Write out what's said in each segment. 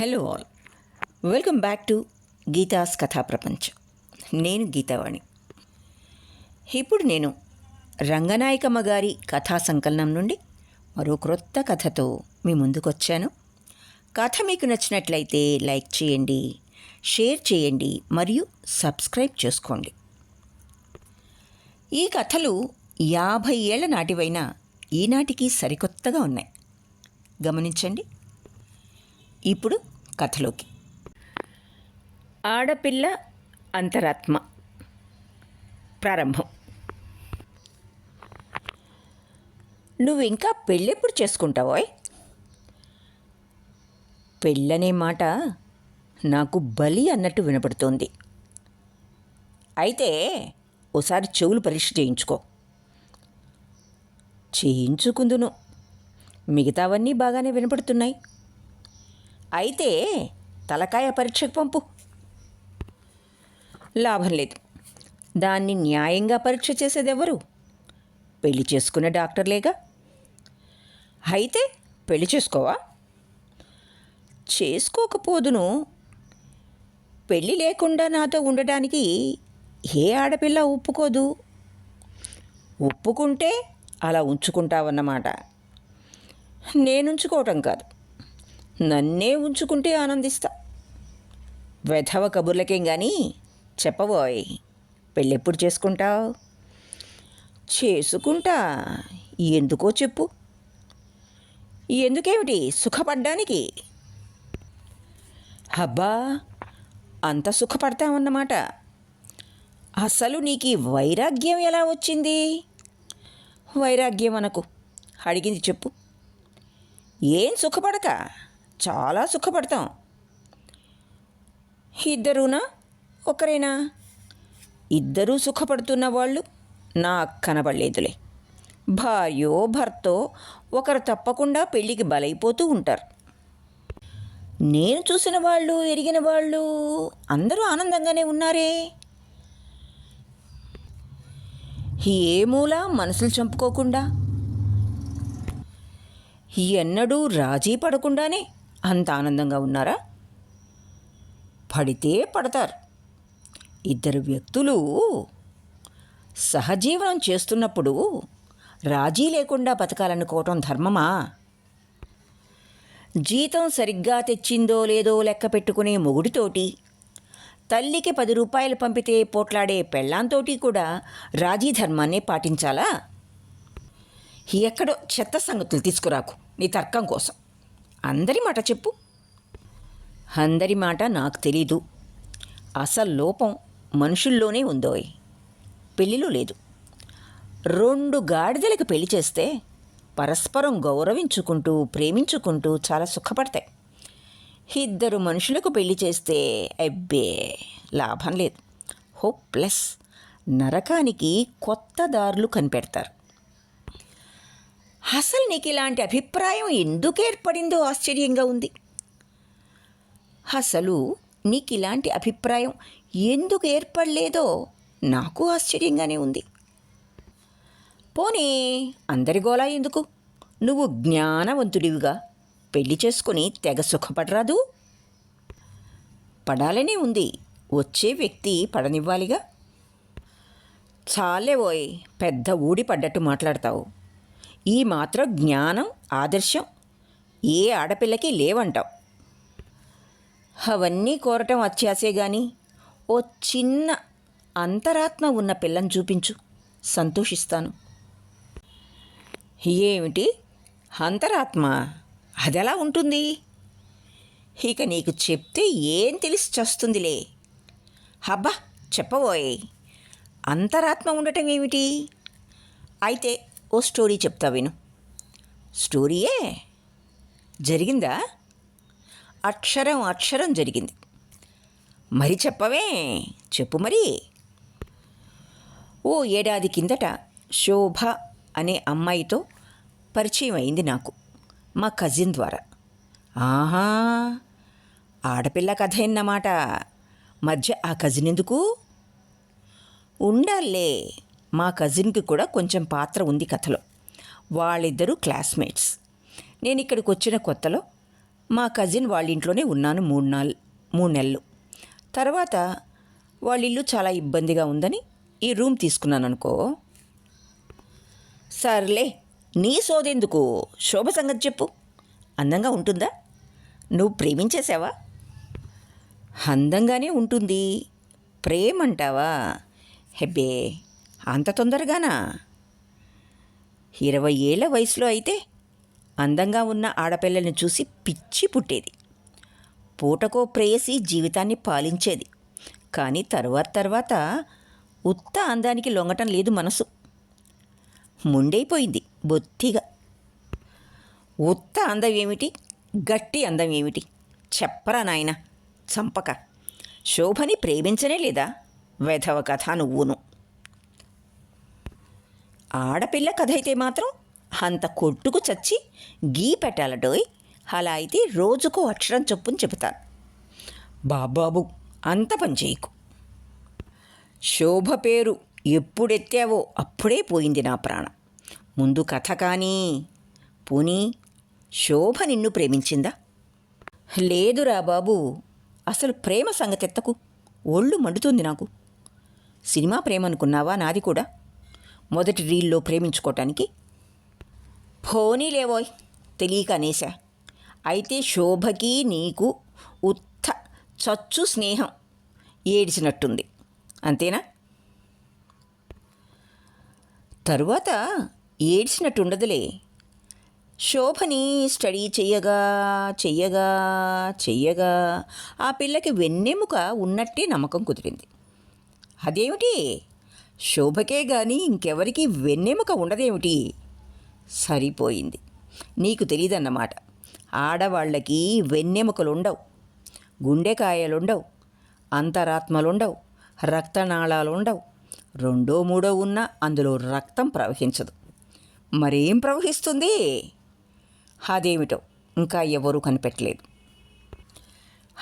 Hello all. Welcome back to Geetha's కథా ప్రపంచం. నేను గీతావాణి. ఇప్పుడు నేను రంగనాయకమ్మ గారి కథా సంకలనం నుండి మరో క్రొత్త కథతో మీ ముందుకొచ్చాను. కథ మీకు నచ్చినట్లయితే లైక్ చేయండి షేర్ చేయండి మరియు సబ్స్క్రైబ్ చేసుకోండి. ఈ కథలు యాభై ఏళ్ళ నాటివైన ఈనాటికి సరికొత్తగా ఉన్నాయి. గమనించండి. ఇప్పుడు కథలోకి. ఆడపిల్ల అంతరాత్మ. ప్రారంభం. నువ్వు ఇంకా పెళ్ళెప్పుడు చేసుకుంటావోయ్? పెళ్ళనే మాట నాకు బలి అన్నట్టు వినపడుతోంది. అయితే ఓసారి చెవులు పరీక్ష చేయించుకో. చేయించుకుందును. మిగతావన్నీ బాగానే వినపడుతున్నాయి. అయితే తలకాయ పరీక్షకు పంపు. లాభం లేదు. దాన్ని న్యాయంగా పరీక్ష చేసేదెవరు? పెళ్ళి చేసుకునే డాక్టర్లేగా? అయితే పెళ్ళి చేసుకోవా? చేసుకోకపోదును. పెళ్ళి లేకుండా నాతో ఉండటానికి ఏ ఆడపిల్ల ఒప్పుకోదు? ఒప్పుకుంటే అలా ఉంచుకుంటావన్నమాట. నేనుంచుకోవటం కాదు. నన్నే ఉంచుకుంటే ఆనందిస్తా. వెధవ కబుర్లకేం కానీ చెప్పబోయ్. పెళ్ళెప్పుడు చేసుకుంటావు? చేసుకుంటా. ఎందుకో చెప్పు. ఎందుకేమిటి సుఖపడ్డానికి? అబ్బా అంత సుఖపడతామన్నమాట అసలు నీకు వైరాగ్యం ఎలా వచ్చింది? వైరాగ్యం అనకు. అడిగింది చెప్పు. ఏం సుఖపడక? చాలా సుఖపడతాం. ఇద్దరునా? ఒకరేనా? ఇద్దరూ సుఖపడుతున్న వాళ్ళు నాకు కనబడలేదులే. భార్యో భర్తో ఒకరు తప్పకుండా పెళ్ళికి బలైపోతూ ఉంటారు. నేను చూసిన వాళ్ళు ఎరిగిన వాళ్ళు అందరూ ఆనందంగానే ఉన్నారే. ఏ మూల మనసులు చంపుకోకుండా? ఎన్నడూ రాజీ పడకుండానే అంత ఆనందంగా ఉన్నారా? పడితే పడతారు. ఇద్దరు వ్యక్తులు సహజీవనం చేస్తున్నప్పుడు రాజీ లేకుండా బతకాలనుకోవటం ధర్మమా? జీతం సరిగ్గా తెచ్చిందో లేదో లెక్క పెట్టుకునే మొగుడితోటి తల్లికి పది రూపాయలు పంపితే పోట్లాడే పెళ్ళాంతోటి కూడా రాజీ ధర్మాన్ని పాటించాలా? ఎక్కడో చెత్త సంగతులు తీసుకురాకు నీ తర్కం కోసం. అందరి మాట చెప్పు. అందరి మాట నాకు తెలీదు. అసలు లోపం మనుషుల్లోనే ఉందోయ్ పెళ్ళిలో లేదు. రెండు గాడిదలకు పెళ్ళి చేస్తే పరస్పరం గౌరవించుకుంటూ ప్రేమించుకుంటూ చాలా సుఖపడతాయి. ఇద్దరు మనుషులకు పెళ్ళి చేస్తే అబ్బే లాభం లేదు. హోప్లెస్. ప్లస్ నరకానికి కొత్త దారులు కనిపెడతారు. అసలు నీకు ఇలాంటి అభిప్రాయం ఎందుకు ఏర్పడిందో ఆశ్చర్యంగా ఉంది. అసలు నీకు ఇలాంటి అభిప్రాయం ఎందుకు ఏర్పడలేదో నాకు ఆశ్చర్యంగానే ఉంది. పోనీ అందరి గోలా ఎందుకు? నువ్వు జ్ఞానవంతుడివిగా. పెళ్ళి చేసుకుని తెగ సుఖపడరాదు. పడాలనే ఉంది. వచ్చే వ్యక్తి పడనివ్వాలిగా. చాలే ఓయ్ పెద్ద ఊడి పడ్డట్టు మాట్లాడతావు. ఈ మాత్రం జ్ఞానం ఆదర్శం ఏ ఆడపిల్లకి లేవంటావు. అవన్నీ కోరటం వచ్చేసే గాని ఓ చిన్న అంతరాత్మ ఉన్న పిల్లని చూపించు. సంతోషిస్తాను. ఏమిటి? అంతరాత్మ? అదెలా ఉంటుంది? ఇక నీకు చెప్తే ఏం తెలిసి చస్తుందిలే. అబ్బా చెప్పబోయ్. అంతరాత్మ ఉండటం ఏమిటి? అయితే ఓ స్టోరీ చెప్తా విను. స్టోరీయే? జరిగిందా? అక్షరం అక్షరం జరిగింది. మరి చెప్పవే? చెప్పు మరి. ఓ ఏడాది కిందట శోభ అనే అమ్మాయితో పరిచయం అయింది నాకు మా కజిన్ ద్వారా. ఆహా! ఆడపిల్ల కథ అన్నమాట మధ్య ఆ కజిన్ ఎందుకు? ఉండాలే మా కజిన్కి కూడా కొంచెం పాత్ర ఉంది కథలో. వాళ్ళిద్దరూ క్లాస్మేట్స్ నేను ఇక్కడికి వచ్చిన కొత్తలో మా కజిన్ వాళ్ళ ఇంట్లోనే ఉన్నాను మూడు నాలు మూడు నెలలు. తర్వాత వాళ్ళ ఇల్లు చాలా ఇబ్బందిగా ఉందని ఈ రూమ్ తీసుకున్నాను అనుకో సర్లే నీ సోదెందుకు? శోభ సంగతి చెప్పు. అందంగా ఉంటుందా? నువ్వు ప్రేమించేసావా అందంగానే ఉంటుంది. ప్రేమంటావా? హెబ్బే అంత తొందరగానా? ఇరవై ఏళ్ళ వయసులో అయితే అందంగా ఉన్న ఆడపిల్లల్ని చూసి పిచ్చి పుట్టేది. పూటకో ప్రేయసి జీవితాన్ని పాలించేది. కానీ తర్వాత తర్వాత ఉత్త అందానికి లొంగటం లేదు మనసు. ముండైపోయింది బొత్తిగా. ఉత్త అందం ఏమిటి? గట్టి అందం ఏమిటి? చెప్పరా నాయన చంపక. శోభని ప్రేమించనే లేదా? వెధవ కథ నువ్వును. ఆడపిల్ల కథ అయితే మాత్రం అంత కొట్టుకు చచ్చి గీ పెట్టాలటోయ్ అలా అయితే రోజుకు అక్షరం చొప్పుని చెబుతాను. బాబాబు అంత పని చేయకు. శోభ పేరు ఎప్పుడెత్తావో అప్పుడే పోయింది నా ప్రాణం. ముందు కథ కానీ పోనీ శోభ నిన్ను ప్రేమించిందా? లేదురా బాబు అసలు ప్రేమ సంగతెత్తకు ఒళ్ళు మండుతుంది నాకు. సినిమా ప్రేమ అనుకున్నావా నాది కూడా? మొదటి రీల్లో ప్రేమించుకోవటానికి పోనీలేవోయ్ తెలియక అనేసా అయితే శోభకి నీకు ఉత్త చచ్చు స్నేహం ఏడిచినట్టుంది. అంతేనా? తరువాత ఏడ్చినట్టుండదులే. శోభని స్టడీ చెయ్యగా చెయ్యగా చెయ్యగా ఆ పిల్లకి వెన్నెముక ఉన్నట్టే నమ్మకం కుదిరింది. అదేమిటి? శోభకే గాని ఇంకెవరికి వెన్నెముక ఉండదేమిటి? సరిపోయింది. నీకు తెలియదన్నమాట ఆడవాళ్ళకి వెన్నెముకలుండవు. గుండెకాయలుండవు అంతరాత్మలుండవు. రక్తనాళాలుండవు. రెండో మూడో ఉన్నా అందులో రక్తం ప్రవహించదు. మరేం ప్రవహిస్తుంది? అదేమిటో ఇంకా ఎవరూ కనిపెట్టలేదు.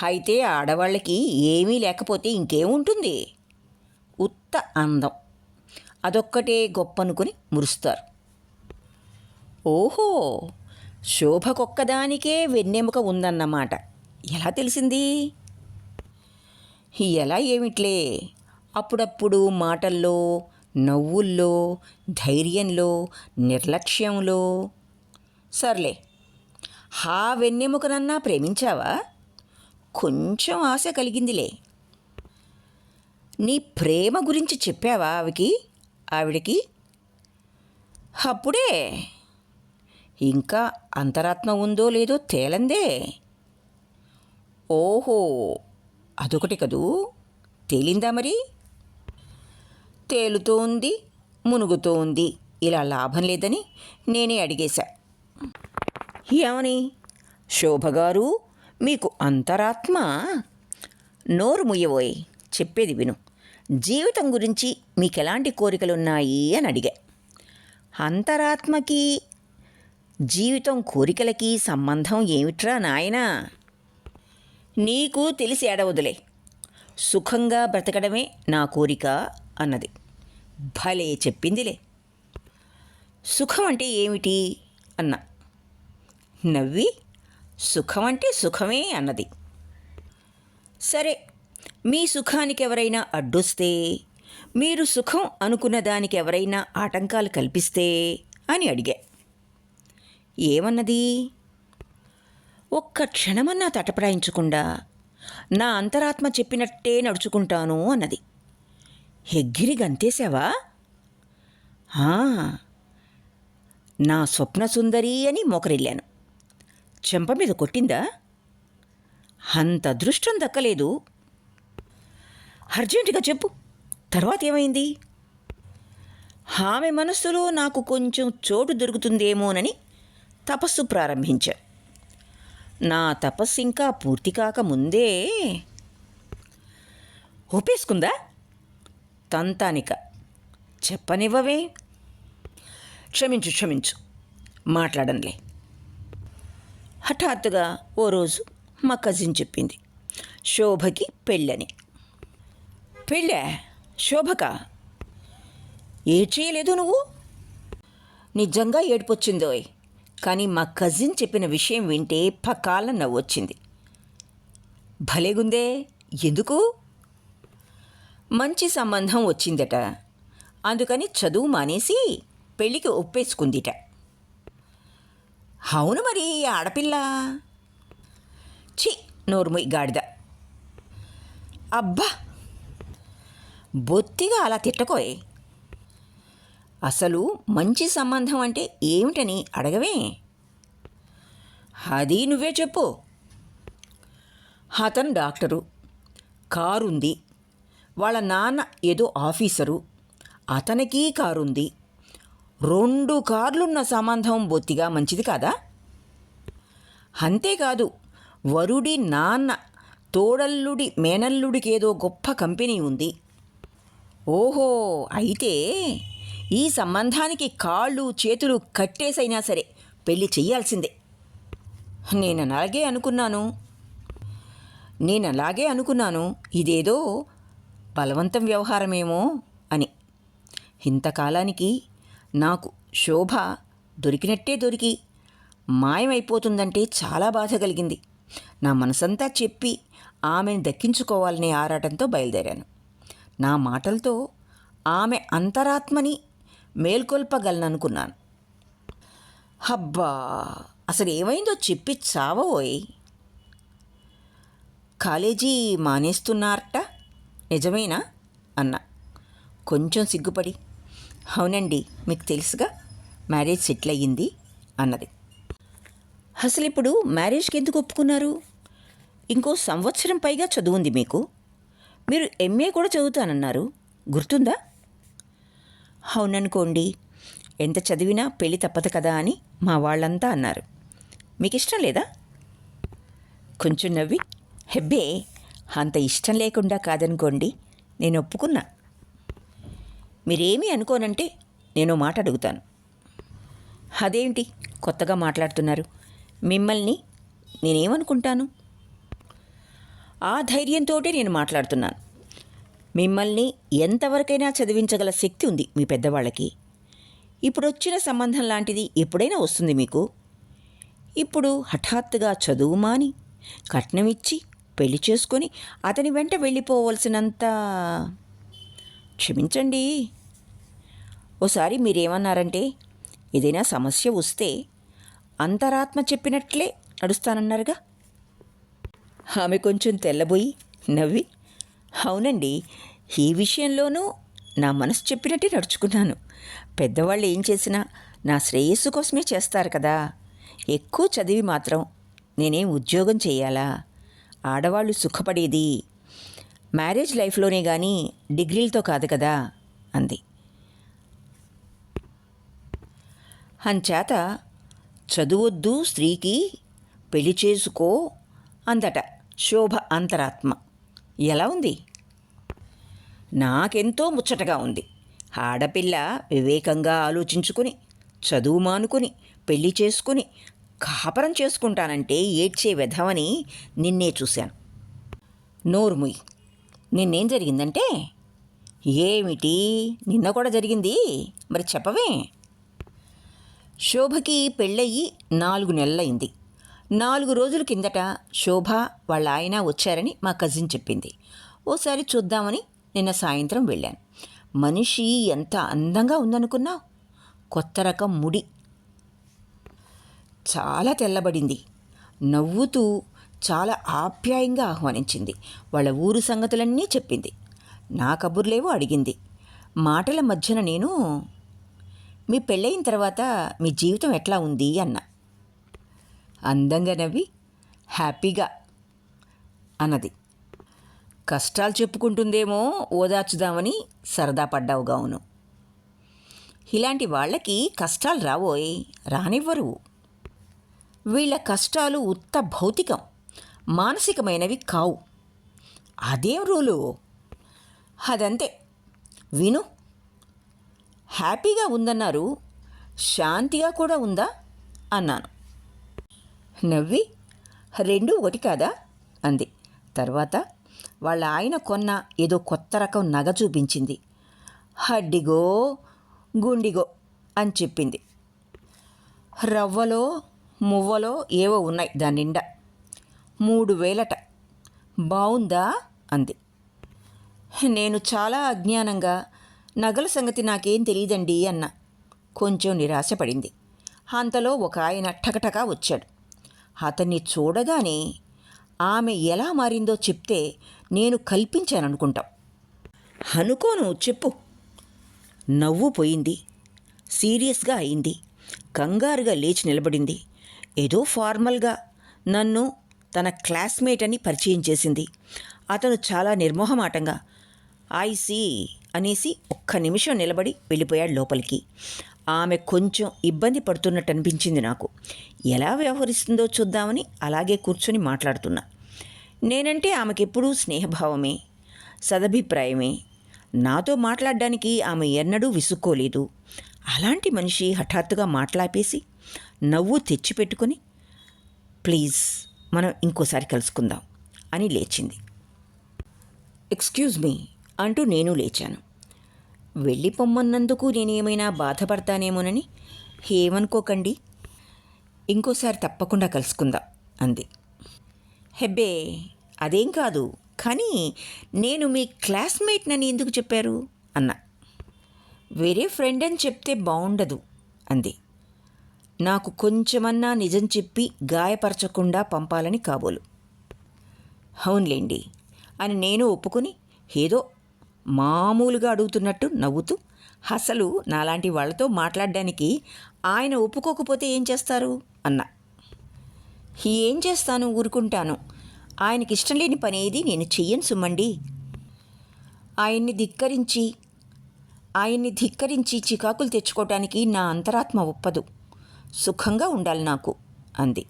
అయితే ఆడవాళ్ళకి ఏమీ లేకపోతే ఇంకేముంటుంది? ఉత్త అందం. అదొక్కటే గొప్పనుకుని మురుస్తారు. ఓహో! శోభకొక్కదానికే వెన్నెముక ఉందన్నమాట. ఎలా తెలిసింది? ఎలా ఏమిట్లే? అప్పుడప్పుడు మాటల్లో నవ్వుల్లో ధైర్యంలో నిర్లక్ష్యంలో. సర్లే హా వెన్నెముకనన్నా ప్రేమించావా? కొంచెం ఆశ కలిగిందిలే. నీ ప్రేమ గురించి చెప్పావా ఆవికి? ఆవిడకి అప్పుడే ఇంకా అంతరాత్మ ఉందో లేదో తేలందే. ఓహో అదొకటి కదూ? తేలిందా మరి? తేలుతోంది మునుగుతోంది ఇలా లాభం లేదని నేనే అడిగేశా. ఏమని? శోభగారు మీకు అంతరాత్మ? నోరు ముయ్యబోయ్ చెప్పేది విను. జీవితం గురించి మీకు ఎలాంటి కోరికలున్నాయి అని అడిగా. అంతరాత్మకి జీవితం కోరికలకి సంబంధం ఏమిట్రా నాయనా? నీకు తెలిసి ఏడవదులే. సుఖంగా బ్రతకడమే నా కోరిక అన్నది. భలే చెప్పిందిలే. సుఖం అంటే ఏమిటి? అన్నా. నవ్వి సుఖం అంటే సుఖమే అన్నది. సరే మీ సుఖానికి ఎవరైనా అడ్డొస్తే మీరు సుఖం అనుకున్న దానికి ఎవరైనా ఆటంకాలు కల్పిస్తే అని అడిగా. ఏమన్నది? ఒక్క క్షణమన్నా తటపడాయించకుండా నా అంతరాత్మ చెప్పినట్టే నడుచుకుంటాను అన్నది. ఎగ్గిరి గంతేశావా? నా స్వప్న సుందరి అని మోకరిల్లాను. చెంప మీద కొట్టిందా? అంత అదృష్టం దక్కలేదు. అర్జెంటుగా చెప్పు. తర్వాత ఏమైంది? ఆమె మనస్సులో నాకు కొంచెం చోటు దొరుకుతుందేమోనని తపస్సు ప్రారంభించా. నా తపస్సు ఇంకా పూర్తి కాక ముందే ఒప్పేసుకుందా? తంతానిక. చెప్పనివ్వవే. క్షమించు క్షమించు. మాట్లాడంలే. హఠాత్తుగా ఓ రోజు మా కజిన్ చెప్పింది. శోభకి పెళ్ళని. పెళ్ళా? శోభక? ఏడ్ చేయలేదు నువ్వు? నిజంగా ఏడుపొచ్చిందోయ్. కానీ మా కజిన్ చెప్పిన విషయం వింటే పక్కాల నవ్వొచ్చింది. భలేగుందే? ఎందుకు? మంచి సంబంధం వచ్చిందట. అందుకని చదువు మానేసి పెళ్ళికి ఒప్పేసుకుందిట. అవును మరి ఆడపిల్ల? ఛీ నోర్ముయ్ గాడిద. అబ్బా! బొత్తిగా అలా తిట్టకోయ్. అసలు మంచి సంబంధం అంటే ఏమిటని అడగవే. అది నువ్వే చెప్పు. అతను డాక్టరు. కారుంది. వాళ్ళ నాన్న ఏదో ఆఫీసరు. అతనికి కారుంది. రెండు కార్లున్న సంబంధం బొత్తిగా మంచిది కాదా? అంతేకాదు వరుడి నాన్న తోడల్లుడి మేనల్లుడికి ఏదో గొప్ప కంపెనీ ఉంది. ఓహో అయితే ఈ సంబంధానికి కాళ్ళు చేతులు కట్టేసైనా సరే పెళ్ళి చెయ్యాల్సిందే. నేను అలాగే అనుకున్నాను. నేను అలాగే అనుకున్నాను. ఇదేదో బలవంతం వ్యవహారమేమో అని. ఇంతకాలానికి నాకు శోభ దొరికినట్టే దొరికి మాయమైపోతుందంటే చాలా బాధ కలిగింది. నా మనసంతా చెప్పి ఆమెను దక్కించుకోవాలనే ఆరాటంతో బయలుదేరాను. నా మాటలతో ఆమె అంతరాత్మని మేల్కొల్పగలననుకున్నాను. హబ్బా అసలు ఏమైందో చెప్పి చావోయ్ కాలేజీ మానేస్తున్నారట? నిజమేనా? అన్న. కొంచెం సిగ్గుపడి. అవునండి మీకు తెలుసుగా మ్యారేజ్ సెటిల్ అయ్యింది అన్నది. అసలు ఇప్పుడు మ్యారేజ్కి ఎందుకు ఒప్పుకున్నారు? ఇంకో సంవత్సరం పైగా చదువుంది మీకు. మీరు ఎంఏ కూడా చదువుతానన్నారు. గుర్తుందా? అవుననుకోండి. ఎంత చదివినా పెళ్ళి తప్పదు కదా అని మా వాళ్ళంతా అన్నారు. మీకు ఇష్టం లేదా? కొంచెం నవ్వి హెబ్బే అంత ఇష్టం లేకుండా కాదనుకోండి నేను ఒప్పుకున్నా. మీరేమీ అనుకోనంటే నేను మాట అడుగుతాను. అదేంటి? కొత్తగా మాట్లాడుతున్నారు. మిమ్మల్ని నేనేమనుకుంటాను? ఆ ధైర్యంతోటే నేను మాట్లాడుతున్నాను. మిమ్మల్ని ఎంతవరకైనా చదివించగల శక్తి ఉంది మీ పెద్దవాళ్ళకి. ఇప్పుడు వచ్చిన సంబంధం లాంటిది ఎప్పుడైనా వస్తుంది మీకు? ఇప్పుడు హఠాత్తుగా చదువు మాని కట్నం ఇచ్చి పెళ్ళి చేసుకొని అతని వెంట వెళ్ళిపోవలసినంత క్షమించండి. ఓసారి మీరేమన్నారంటే ఏదైనా సమస్య వస్తే అంతరాత్మ చెప్పినట్లే నడుస్తానన్నారుగా? ఆమె కొంచెం తెల్లబోయి నవ్వి అవునండి ఈ విషయంలోనూ నా మనసు చెప్పినట్టే నడుచుకున్నాను. పెద్దవాళ్ళు ఏం చేసినా నా శ్రేయస్సు కోసమే చేస్తారు కదా. ఎక్కువ చదివి మాత్రం నేనేం ఉద్యోగం చేయాలా? ఆడవాళ్ళు సుఖపడేది. మ్యారేజ్ లైఫ్లోనే కానీ డిగ్రీలతో కాదు కదా అంది. అంచేత చదువొద్దు స్త్రీకి పెళ్ళి చేసుకో అందట. శోభ అంతరాత్మ. ఎలా ఉంది? నాకెంతో ముచ్చటగా ఉంది. ఆడపిల్ల వివేకంగా ఆలోచించుకుని చదువు మానుకుని పెళ్ళి చేసుకుని కాపరం చేసుకుంటానంటే ఏడ్చే విధమని నిన్నే చూశాను. నోరుముయ్ నిన్నేం జరిగిందంటే? ఏమిటి? నిన్న కూడా జరిగింది? మరి చెప్పవే. శోభకి పెళ్ళయి నాలుగు నెలలైంది నాలుగు రోజుల కిందట శోభ వాళ్ళ ఆయన వచ్చారని మా కజిన్ చెప్పింది. ఓసారి చూద్దామని నిన్న సాయంత్రం వెళ్ళాను. మనిషి ఎంత అందంగా ఉందనుకున్నావు? కొత్త రకం ముడి. చాలా తెల్లబడింది. నవ్వుతూ చాలా ఆప్యాయంగా ఆహ్వానించింది. వాళ్ళ ఊరు సంగతులన్నీ చెప్పింది. నా కబుర్లేవో అడిగింది. మాటల మధ్యన నేను మీ పెళ్ళయిన తర్వాత మీ జీవితం ఎట్లా ఉంది? అన్న. అందంగా నవ్వి హ్యాపీగా అన్నది. కష్టాలు చెప్పుకుంటుందేమో ఓదార్చుదామని సరదా పడ్డావు గావును ఇలాంటి వాళ్ళకి కష్టాలు రావోయ్ రానివ్వరు. వీళ్ళ కష్టాలు ఉత్త భౌతికం మానసికమైనవి కావు. అదేం రూలు? అదంతే. విను. హ్యాపీగా ఉందన్నారు శాంతిగా కూడా ఉందా? అన్నాను. నవ్వి రెండు ఒకటి కాదా? అంది. తర్వాత వాళ్ళ ఆయన కొన్న ఏదో కొత్త రకం నగ చూపించింది. హడ్డిగో గుండిగో అని చెప్పింది. రవ్వలో మువ్వలో ఏవో ఉన్నాయి దాని నిండా. మూడు వేలట. బావుందా? అంది. నేను చాలా అజ్ఞానంగా నగల సంగతి నాకేం తెలియదండి అన్న కొంచెం నిరాశపడింది. అంతలో ఒక ఆయన టకటకా వచ్చాడు. అతన్ని చూడగానే ఆమె ఎలా మారిందో చెప్తే నేను కల్పించాననుకుంటాం. అనుకోను చెప్పు. నవ్వు పోయింది. సీరియస్గా అయింది. కంగారుగా లేచి నిలబడింది. ఏదో ఫార్మల్గా నన్ను తన క్లాస్మేట్ అని పరిచయం చేసింది. అతను చాలా నిర్మోహమాటంగా ఐసీ అనేసి ఒక్క నిమిషం నిలబడి వెళ్ళిపోయాడు లోపలికి. ఆమె కొంచెం ఇబ్బంది పడుతున్నట్టు అనిపించింది నాకు. ఎలా వ్యవహరిస్తుందో చూద్దామని అలాగే కూర్చొని మాట్లాడుతున్నా. నేనంటే ఆమెకెప్పుడూ స్నేహభావమే సదభిప్రాయమే. నాతో మాట్లాడడానికి ఆమె ఎన్నడూ విసుక్కోలేదు. అలాంటి మనిషి హఠాత్తుగా మాట్లాపేసి నవ్వు తెచ్చిపెట్టుకొని ప్లీజ్ మనం ఇంకోసారి కలుసుకుందాం అని లేచింది. ఎక్స్క్యూజ్ మీ అంటూ నేను లేచాను. వెళ్ళిపోమ్మన్నందుకు నేనేమైనా బాధపడతానేమోనని ఏమనుకోకండి ఇంకోసారి తప్పకుండా కలుసుకుందాం అంది. హెబ్బే అదేం కాదు కానీ నేను మీ క్లాస్మేట్నని ఎందుకు చెప్పారు? అన్న. వేరే ఫ్రెండ్ అని చెప్తే బాగుండదు అంది. నాకు కొంచెమన్నా నిజం చెప్పి గాయపరచకుండా పంపాలని కాబోలు. అవునులేండి అని నేను ఒప్పుకొని ఏదో మామూలుగా అడుగుతున్నట్టు నవ్వుతూ అసలు నాలాంటి వాళ్ళతో మాట్లాడడానికి ఆయన ఒప్పుకోకపోతే ఏం చేస్తారు? అన్న. ఏం చేస్తాను? ఊరుకుంటాను. ఆయనకి ఇష్టం లేని పని ఏది నేను చెయ్యను సుమ్మండి ఆయన్ని ధిక్కరించి ఆయన్ని ధిక్కరించి చికాకులు తెచ్చుకోవటానికి నా అంతరాత్మ ఒప్పదు. సుఖంగా ఉండాలి నాకు అంది.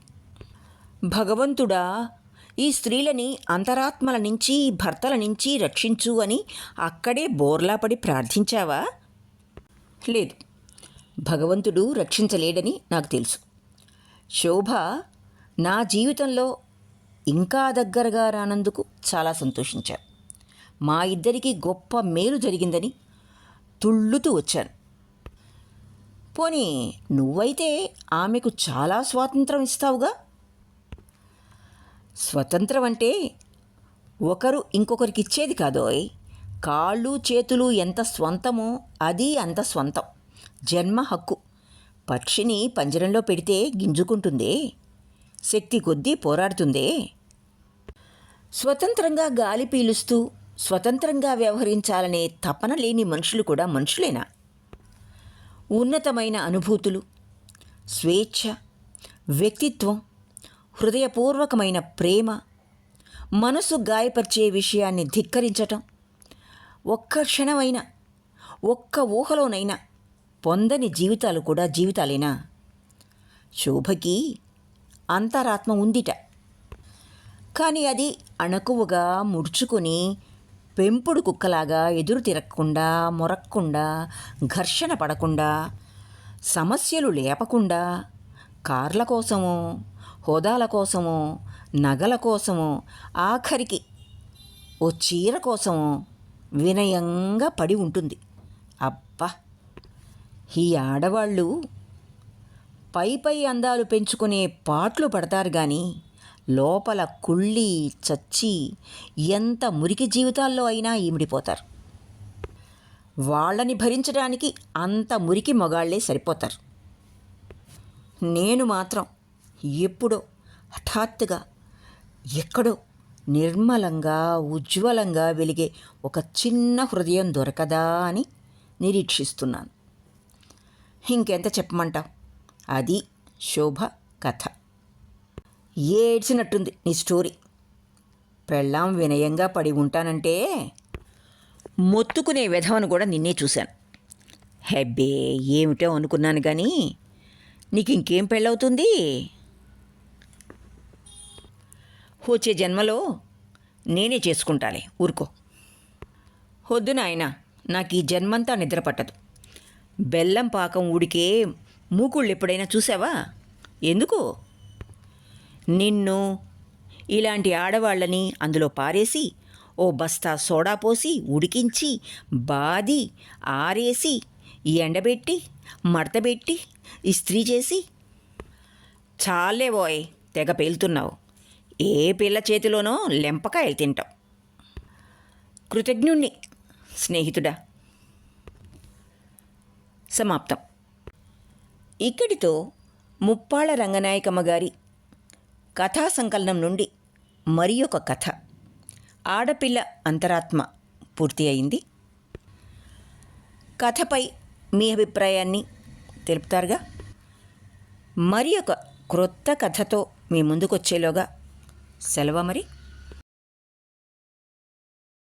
భగవంతుడా ఈ స్త్రీలని అంతరాత్మల నుంచి భర్తల నుంచి రక్షించు అని అక్కడే బోర్లాపడి ప్రార్థించావా? లేదు. భగవంతుడు రక్షించలేడని నాకు తెలుసు. శోభ నా జీవితంలో ఇంకా దగ్గరగా రానందుకు చాలా సంతోషించాను. మా ఇద్దరికి గొప్ప మేలు జరిగిందని తుళ్ళుతూ వచ్చాను. పోనీ నువ్వైతే ఆమెకు చాలా స్వాతంత్రం ఇస్తావుగా? స్వతంత్రం అంటే ఒకరు ఇంకొకరికి ఇచ్చేది కాదోయ్ కాళ్ళు చేతులు ఎంత స్వంతమో అది అంత స్వంతం. జన్మ హక్కు. పక్షిని పంజరంలో పెడితే గింజుకుంటుందే. శక్తి కొద్దీ పోరాడుతుందే. స్వతంత్రంగా గాలి పీలుస్తూ స్వతంత్రంగా వ్యవహరించాలనే తపన లేని మనుషులు కూడా మనుషులేనా? ఉన్నతమైన అనుభూతులు స్వేచ్ఛ వ్యక్తిత్వం హృదయపూర్వకమైన ప్రేమ మనసు గాయపరిచే విషయాన్ని ధిక్కరించటం ఒక్క క్షణమైనా ఒక్క ఊహలోనైనా పొందని జీవితాలు కూడా జీవితాలేనా? శోభకి అంతరాత్మ ఉందిట. కానీ అది అణకువగా ముడుచుకొని పెంపుడు కుక్కలాగా ఎదురు తిరగకుండా మొరక్కుండా ఘర్షణ పడకుండా సమస్యలు లేపకుండా కార్ల కోసమో హోదాల కోసమో నగల కోసమో ఆఖరికి ఓ చీర కోసమో వినయంగా పడి ఉంటుంది. అబ్బా! ఈ ఆడవాళ్ళు పై పై అందాలు పెంచుకునే పాటలు పడతారు కానీ లోపల కుళ్ళి చచ్చి ఎంత మురికి జీవితాల్లో అయినా ఈమిడిపోతారు. వాళ్ళని భరించడానికి అంత మురికి మొగాళ్ళే సరిపోతారు. నేను మాత్రం ఎప్పుడో హఠాత్తుగా ఎక్కడో నిర్మలంగా ఉజ్వలంగా వెలిగే ఒక చిన్న హృదయం దొరకదా అని నిరీక్షిస్తున్నాను. ఇంకెంత చెప్పమంటావు? అది శోభ కథ. ఏడ్చినట్టుంది నీ స్టోరీ. పెళ్ళాం వినయంగా పడి ఉంటానంటే మొత్తుకునే విధవను కూడా నిన్నే చూశాను. హెబ్బే ఏమిటో అనుకున్నాను కానీ నీకు ఇంకేం పెళ్ళవుతుంది? వచ్చే జన్మలో నేనే చేసుకుంటాలే ఊరుకో. వద్దు నాయన నాకు ఈ జన్మంతా నిద్ర పట్టదు. బెల్లం పాకం ఉడికే మూకుళ్ళు ఎప్పుడైనా చూసావా? ఎందుకు? నిన్ను ఇలాంటి ఆడవాళ్ళని అందులో పారేసి ఓ బస్తా సోడా పోసి ఉడికించి బాది ఆరేసి ఎండబెట్టి మడతబెట్టి ఇస్త్రీ చేసి చాలే బోయ్ తెగ పేలుతున్నావు. ఏ పిల్ల చేతిలోనో లెంపకాయలు తింటాం. కృతజ్ఞుణ్ణి స్నేహితుడా. సమాప్తం. ఇక్కడితో ముప్పాళ్ళ రంగనాయకమ్మ గారి కథా సంకలనం నుండి మరి ఒక కథ. ఆడపిల్ల అంతరాత్మ పూర్తి అయింది. కథపై మీ అభిప్రాయాన్ని తెలుపుతారుగా. మరి ఒక క్రొత్త కథతో మీ ముందుకొచ్చేలోగా సెలవు మరి.